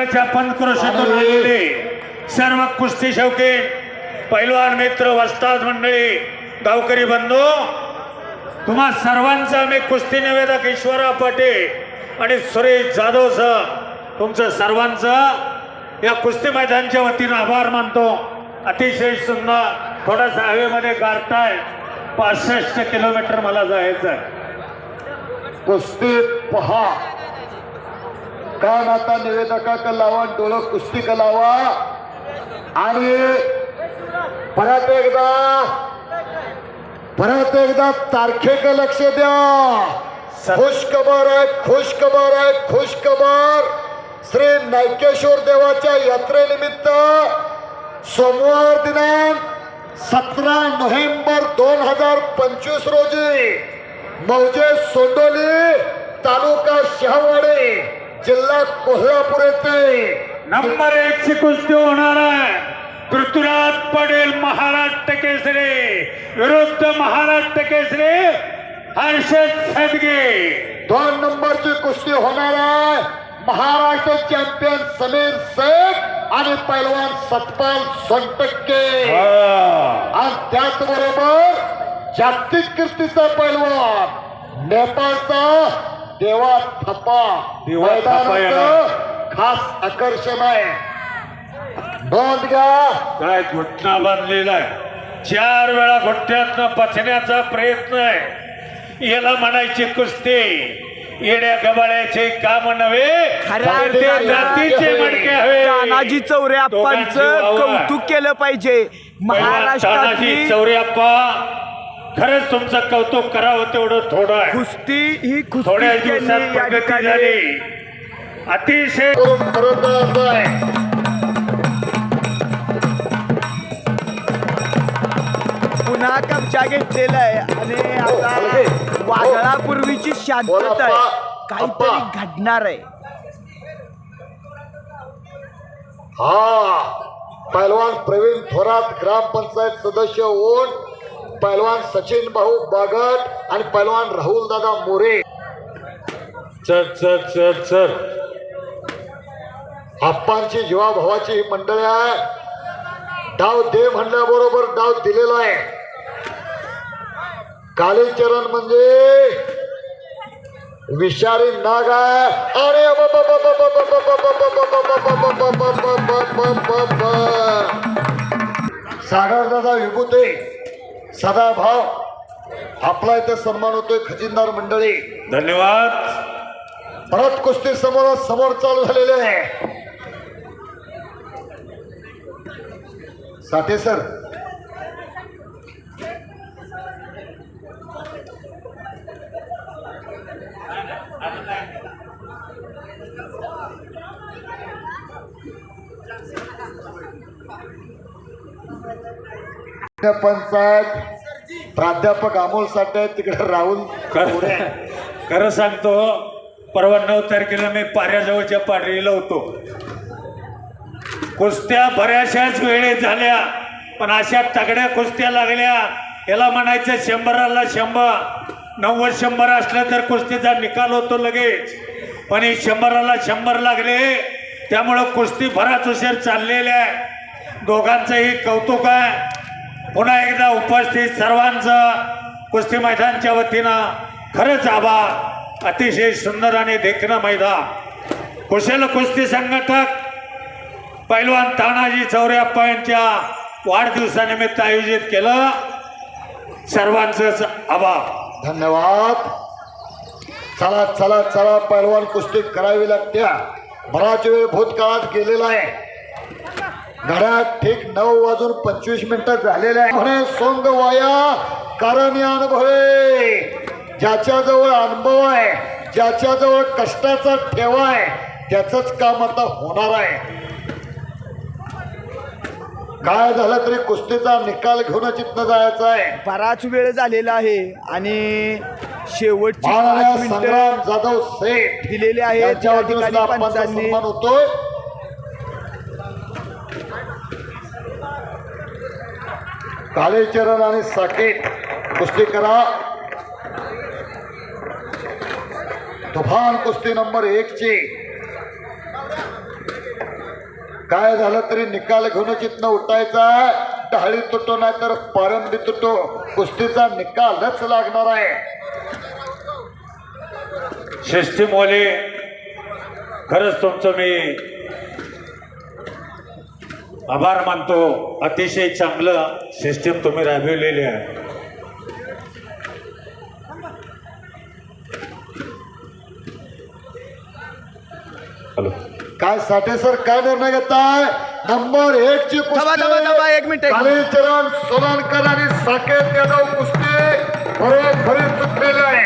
मैदानाच्या पंचक्रोशातून आलेले सर्व कुस्ती शौके पैलवान मित्र वस्ताद मंडळी गावकरी बंधू तुम्हा सर्वांचा मी कुस्ती निवेदक ईश्वरा पाटे आणि सुरेश जाधव सर तुमचं सर्वांचं या कुस्ती मैदानच्या वतीनं आभार मानतो. अतिशय सुंदर थोडासा हवेमध्ये गारताय पासष्ट किलोमीटर मला जायचं आहे कुस्ती पहा. कान आता निवेदका लावा डोळं कुस्ती का लावा. आणि परत एकदा परत एकदा तारखेक लक्ष द्या. खुश खबर आहे खुश खबर आहे खुश खबर. श्री नायकेश्वर देवाच्या यात्रेनिमित्त सोमवार दिनांक सतरा नोव्हेंबर दोन हजार पंचवीस रोजी मौजे सोंडोली तालुका शहावाडे. जिल्हा कोल्हापूर येथे नंबर एक ची कुस्ती होणार आहे. पृथ्वीराज पटेल महाराष्ट्र केसरी विरुद्ध महाराष्ट्र केसरी हर्षद सदगे. दोन नंबरची कुस्ती होणार आहे. महाराष्ट्र चॅम्पियन समीर शेख आणि पैलवान सतपाल सोनटक्के. आणि त्याचबरोबर जागतिक कीर्तीचा पैलवान नेपाळचा देवा थप्पा देवा थप्पा मैदानाचं खास आकर्षण आहे. नोंद घ्या. काय घुटणा बांधलेला आहे. चार वेळा घुट्ट्यातनं पचण्याचा प्रयत्न आहे. याला म्हणायची कुस्ती. येड्या गबाळ्याचे काम नव्हे खऱ्या तर ते अर्थाने जातीचे मणके हवे. तानाजी चौरे दोघांची आप्पांचं. कौतुक केलं पाहिजे. तानाजी महाराष्ट्रातली चौऱ्याप्पा खरंच तुमचं कौतुक करावं तेवढं थोडं आहे. कुस्ती ही थोड्या दिवसात प्रगती झाली. अतिशय आहे. पुन्हा कब्जा घेतलेला आहे आणि आता वादळापूर्वीची शांतता आहे. काहीतरी घडणार आहे. हा पैलवान प्रवीण थोरात ग्रामपंचायत सदस्य ओन पैलवान सचिन भाऊ बागट आणि पैलवान राहुल दादा मोरे चल चल चल चल आप्पांची जीवाभावाची ही मंडळी आहे डाव दे म्हणल्याबरोबर डाव दिलेला आहे कालीचरण म्हणजे विषारी नाग आहे अरे सागर दादा विभूते सदा भाव आपला इथे सन्मान होतोय खजिनदार मंडळी. धन्यवाद. परत कुस्ती समोर समोर चालू झालेले आहे. साठे सर. पंचायत प्राध्यापक अमोल साठे तिकडे राहुल. खरं सांगतो परवा नऊ तारखेला मी पाऱ्याजवळच्या पाडळीला होतो. कुस्त्या बऱ्याचशाच वेळे झाल्या पण अशा तगड्या कुस्त्या लागल्या. याला म्हणायचं शंभराला शंभर नव्वद शंभर असलं तर कुस्तीचा निकाल होतो लगेच. पण हे शंभराला शंभर लागले त्यामुळं कुस्ती बराच उशीर चाललेल्या आहे. दोघांचंही कौतुक आहे. पुन्हा एकदा उपस्थित सर्वांचं कुस्ती मैदानच्या वतीनं खरंच आभार. अतिशय सुंदर आणि देखणं मैदान. कुशल कुस्ती संघटक पैलवान तानाजी चौऱ्याप्पा यांच्या वाढदिवसानिमित्त आयोजित केलं. सर्वांचंच आभार. धन्यवाद. चला चला चला पैलवान कुस्ती करावी लागत्या बराच वेळ भूतकाळात गेलेला आहे. घड्यात ठीक नऊ वाजून पंचवीस मिनिटं झालेले आहे. म्हणे सोंग वाया कारण या अनुभवे ज्याच्याजवळ अनुभव आहे ज्याच्याजवळ कष्टाचा ठेवा आहे त्याचंच काम आता होणार आहे. काय झालं तरी कुस्तीचा निकाल घेऊनच इथनं जायचं आहे. बराच वेळ झालेला आहे आणि शेवटची पाच माननीय मिनिटं संग्राम जाधव सेठ दिलेले आहेत. यांच्या या वतीनं ठिकाणी आप्पांचा पंचांनी सन्मान होतोय कालेचरण आणि साकेत कुस्ती करा. तुफान कुस्ती नंबर एक ची काय झालं तरी निकाल घेऊन इथनं उठायचा ढाळी तुटो नाही तर पारंबी तुटो. कुस्तीचा निकालच लागणार आहे. सिस्टीमवाले खरंच तुमचं मी आभार मानतो. अतिशय चांगलं सिस्टीम तुम्ही राबविलेली आहे. हॅलो. काय साठे सर काय निर्णय घेताय? नंबर एक ची थांबा, थांबा, थांबा, एक मिनिट. कालीचरण सोलानकर आणि साकेत यादव कुस्ती. बरोबरी चुकलेली आहे.